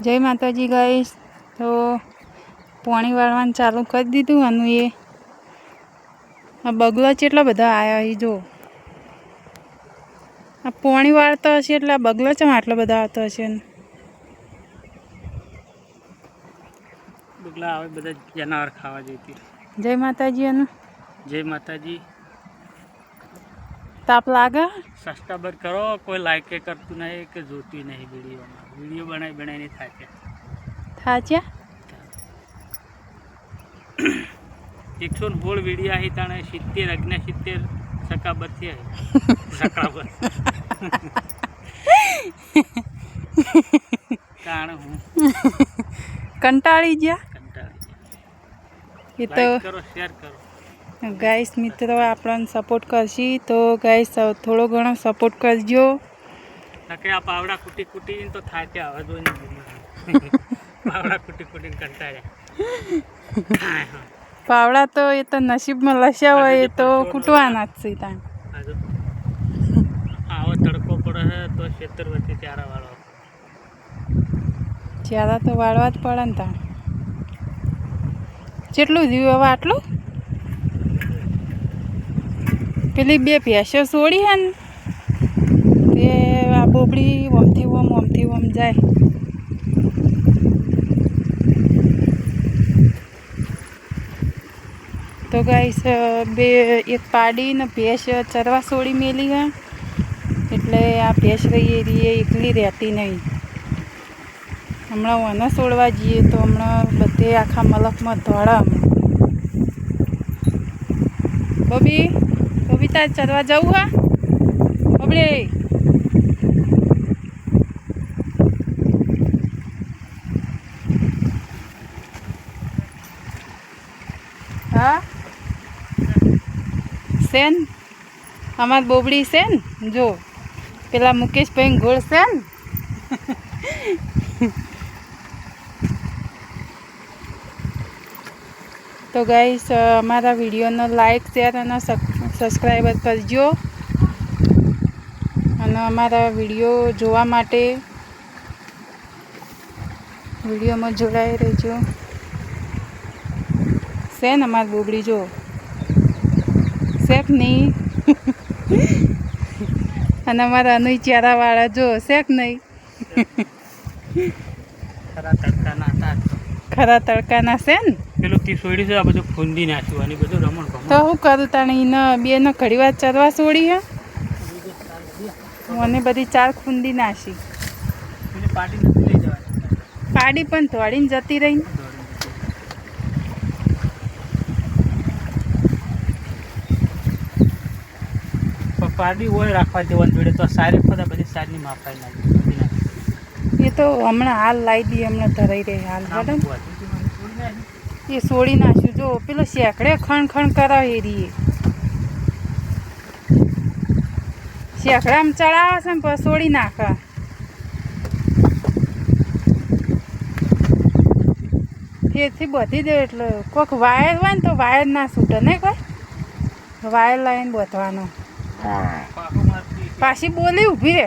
જય માતાજી ગાઈશ તો પાણી વાળવાનું ચાલુ કરી દીધું આનું એ આ બગલા એટલા બધા આવ્યા એ જો. આ પાણી વાળતા હશે એટલે આ બગલા ચમ આટલા બધા આવતા હશે બગલા આવે બધા જનાવર ખાવા જતી જય માતાજી એનું. જય માતાજી. તાપ લાગે? સબસ્ક્રાઈબર કરો કોઈ લાઈકે કરતું નહીં કે જોતી નહીં વિડીયોમાં. વીડિયો બનાવી બનાવીને થાય થાચે એકસો ને સોળ વીડિયો આવી તાણે સિત્તેર અગ્ન સિત્તેર સકાબર છે સકાબર. કારણ હું? કંટાળી ગયા? કંટાળી એ તો કરો શેર કરો. ગાઈસ મિત્રો આપણને સપોર્ટ કરશી. તો ગાઈસ થોડો ઘણો સપોર્ટ કરજો. આ પાવડા કુટી કુટી તો હવે જોઈ પાવડા કુટી કુટી કંટાળ્યા. હા, હા. પાવડા તો એ તો નસીબમાં લસ્યા હોય એ તો કૂટવાના જ છે ત્યાં આવો તડકો પડે તો ખેતર વચ્ચે ચારા વાળો જ્યાદા તો વાળવા જ પડે ને ત્યાં કેટલું જીવ હવે આટલું? પેલી બે ભેંસો છોડી હે ને, તે આ બોબડી ઓમથી ઓમ ઓમથી ઓમ જાય. તો ગાઈસ બે, એક પાડી ને ભેંસ ચરવા છોડી મેલી હે. એટલે આ ભેંસ રહી રહી એકલી રહેતી નહીં. હમણાં વને છોડવા જઈએ તો હમણાં બધે આખા મલકમાં ધોળા બબી? બબી ચરવા જવું હા? બબડે હા? સેન? અમાર બોબડી સેન? જો. પેલા મુકેશભાઈ ગોળ છે તો ગાઈસ, અમારા વિડીયોનો લાઈક, શેર અને સબસ્ક્રાઈબર કરજો. અને અમારા વીડિયો જોવા માટે વિડીયોમાં જોડાઈ રહેજો. છે ને અમારી બોબડી જો? શેક નહીં? અને અમારા અનુય ચારાવાળા જો? શેક નહીં? ખરા તડકાના હતા. ખરા તડકાના છે ને? પેલું તી છે આ બધું ફૂંદી નાખ્યું અને બધું રમણ તો ભમણ હું કરું તાણે એને બેને ઘડી વાર ચરવા છોડી હે? મને બધી ચાર ખૂંદી નાખી. પેલી નથી લઈ જવાની. પાડી પણ દોડીને જતી રહી પાડી હોય રાખવા દેવાની જોડે તો સારી ફરતા બધી સારની માફાઈ નાખી એ તો હમણાં હાલ લાવી દઈએ હમણાં ધરાઈ રહી હાલ બરાબર? એ સોડી નાખ્યું. જો પેલો શેકડે ખણ ખણ કરાવે રીએ. શેકડામાં ચડાવે છે ને પછી છોડી નાખે. તેથી બધી દે એટલે કોઈક વાયર હોય ને તો વાયર ના છૂટે ને કોઈ? વાયર લાવીને બોધવાનો. પાછી બોલી ઊભી રે.